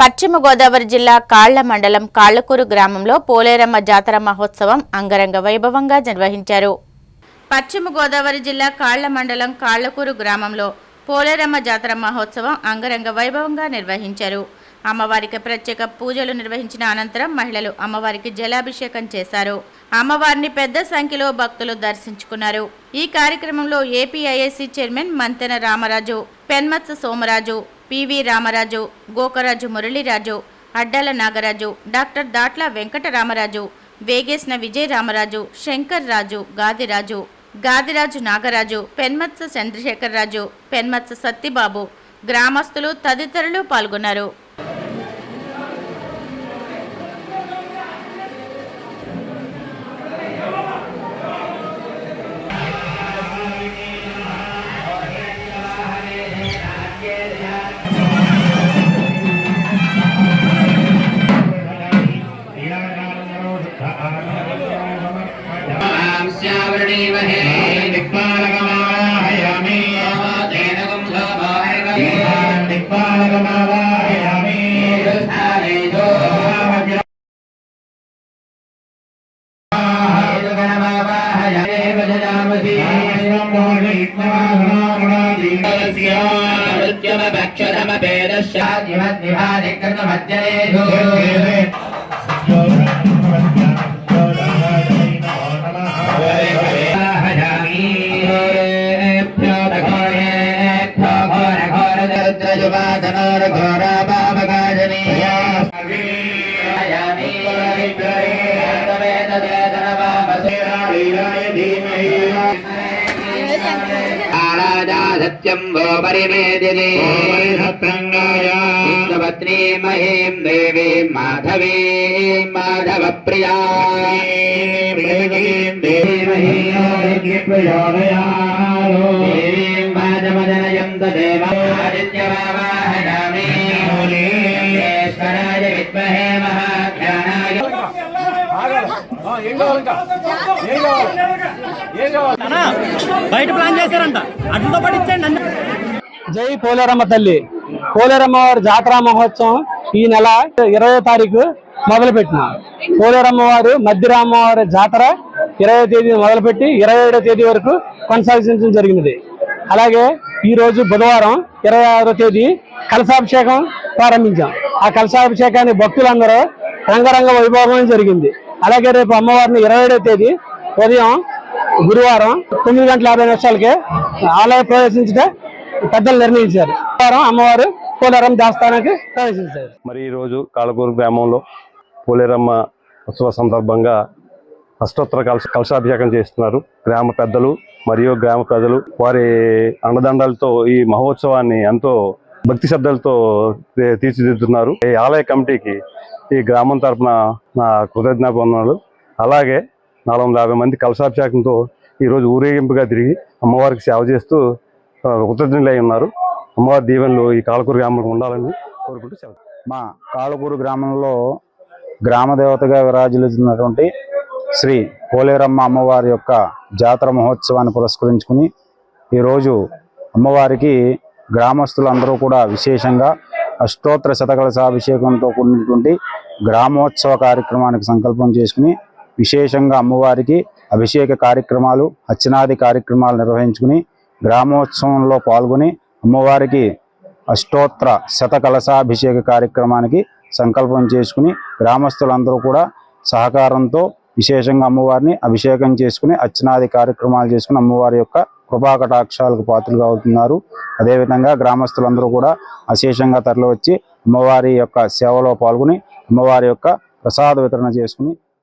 పశ్చిమ గోదావరి జిల్లా కాళ్ళ మండలం కాళ్ళకూరు గ్రామంలో పోలేరమ్మ జాతర మహోత్సవం అంగరంగ వైభవంగా నిర్వహించారు. పశ్చిమ గోదావరి జిల్లా కాళ్ళ మండలం కాళ్ళకూరు గ్రామంలో పోలేరమ్మ జాతర మహోత్సవం అంగరంగ వైభవంగా నిర్వహించారు. అమ్మవారికి ప్రత్యేక పూజలు నిర్వహించిన అనంతరం మహిళలు అమ్మవారికి జలాభిషేకం చేశారు. అమ్మవారిని పెద్ద సంఖ్యలో భక్తులు దర్శించుకున్నారు. ఈ కార్యక్రమంలో APIIC chairman Mantena Ramaraju Penmatsa Somaraju PV Ramaraju Gokaraju Muraliraju Addala Nagaraju doctor Datla Venkataramaraju Vegesina Vijaya Ramaraju Shankar Raju Gadiraju Gadiraju Nagaraju Penmatsa Chandrasekhar Raju Penmatsa Sattibabu గ్రామస్తులు తదితరులు పాల్గొన్నారు. श्यावरणीमहे दिक्पालकमावाहयामि तेन कुम्भमार्गमे दिक्पालकमावाहयामि स्थानेषु हेतुगणमावाहयामेव जनामसि मृत्युमभक्षधमभेदश्चादिमद्विभादिकृतमध्यरेषु सत्यं वो परिमेदिनी पत्नी महीं देवीं माधवीं माधवप्रिया देवीं माधवजनयं तदेव आदित्यवावाहयामि బయట ప్లాన్ చేశారంట. అన్న జై పోలేరమ్మ తల్లి. పోలేరమ్మ వారి జాతర మహోత్సవం ఈ నెల ఇరవై తారీఖు మొదలు పెట్టిన పోలేరమ్మ వారు మధ్యరామ వారి జాతర ఇరవై తేదీ మొదలుపెట్టి ఇరవై ఏడో తేదీ వరకు కొనసాగించడం జరిగినది. అలాగే ఈ రోజు బుధవారం ఇరవై ఆరో తేదీ కలశాభిషేకం ప్రారంభించాం. ఆ కలశాభిషేకాన్ని భక్తులందరూ రంగరంగ వైభవం జరిగింది. అలాగే రేపు అమ్మవారిని ఇరవై ఏడవ తేదీ ఉదయం గురువారం తొమ్మిది గంటల యాభై నిమిషాలకే ఆలయ ప్రవేశించటే పెద్దలు నిర్ణయించారు. గురువారం అమ్మవారు పోలేరమ్మ దేవస్థానానికి ప్రవేశించారు. మరి ఈరోజు కాలకూరు గ్రామంలో పోలేరమ్మ ఉత్సవ సందర్భంగా అష్టోత్తర కలశ కలశాభిషేకం చేస్తున్నారు. గ్రామ పెద్దలు మరియు గ్రామ ప్రజలు వారి అండదండలతో ఈ మహోత్సవాన్ని ఎంతో భక్తి శబ్దాలతో తీర్చిదిద్దుతున్నారు. ఈ ఆలయ కమిటీకి ఈ గ్రామం తరపున నా కృతజ్ఞాపనలు అలాగే నాలుగు వందల యాభై మంది కలశాభిషేకంతో ఈరోజు ఊరేగింపుగా తిరిగి అమ్మవారికి సేవ చేస్తూ కృతజ్ఞులై ఉన్నారు. అమ్మవారి దీవెనలు ఈ కాళకూరు గ్రామంలో ఉండాలని కోరుకుంటూ సేవ మా కాళకూరు గ్రామంలో గ్రామ దేవతగా విరాజిల్లుతున్నటువంటి శ్రీ పోలేరమ్మ అమ్మవారి యొక్క జాతర మహోత్సవాన్ని పురస్కరించుకుని ఈరోజు అమ్మవారికి గ్రామస్తులందరూ కూడా విశేషంగా అష్టోత్తర శతకలశాభిషేకంతో కూడినటువంటి గ్రామోత్సవ కార్యక్రమానికి సంకల్పం చేసుకుని విశేషంగా అమ్మవారికి అభిషేక కార్యక్రమాలు అర్చనాది కార్యక్రమాలు నిర్వహించుకుని గ్రామోత్సవంలో పాల్గొని అమ్మవారికి అష్టోత్తర శతకలసాభిషేక కార్యక్రమానికి సంకల్పం చేసుకుని గ్రామస్తులందరూ కూడా సహకారంతో విశేషంగా అమ్మవారిని అభిషేకం చేసుకుని అర్చనాది కార్యక్రమాలు చేసుకుని అమ్మవారి యొక్క కృపాకటాక్షాలకు పాత్రలుగా అవుతున్నారు. అదేవిధంగా గ్రామస్తులందరూ కూడా అశేషంగా తరలివచ్చి అమ్మవారి యొక్క సేవలో పాల్గొని అమ్మవారి యొక్క ప్రసాద వితరణ చేసుకుని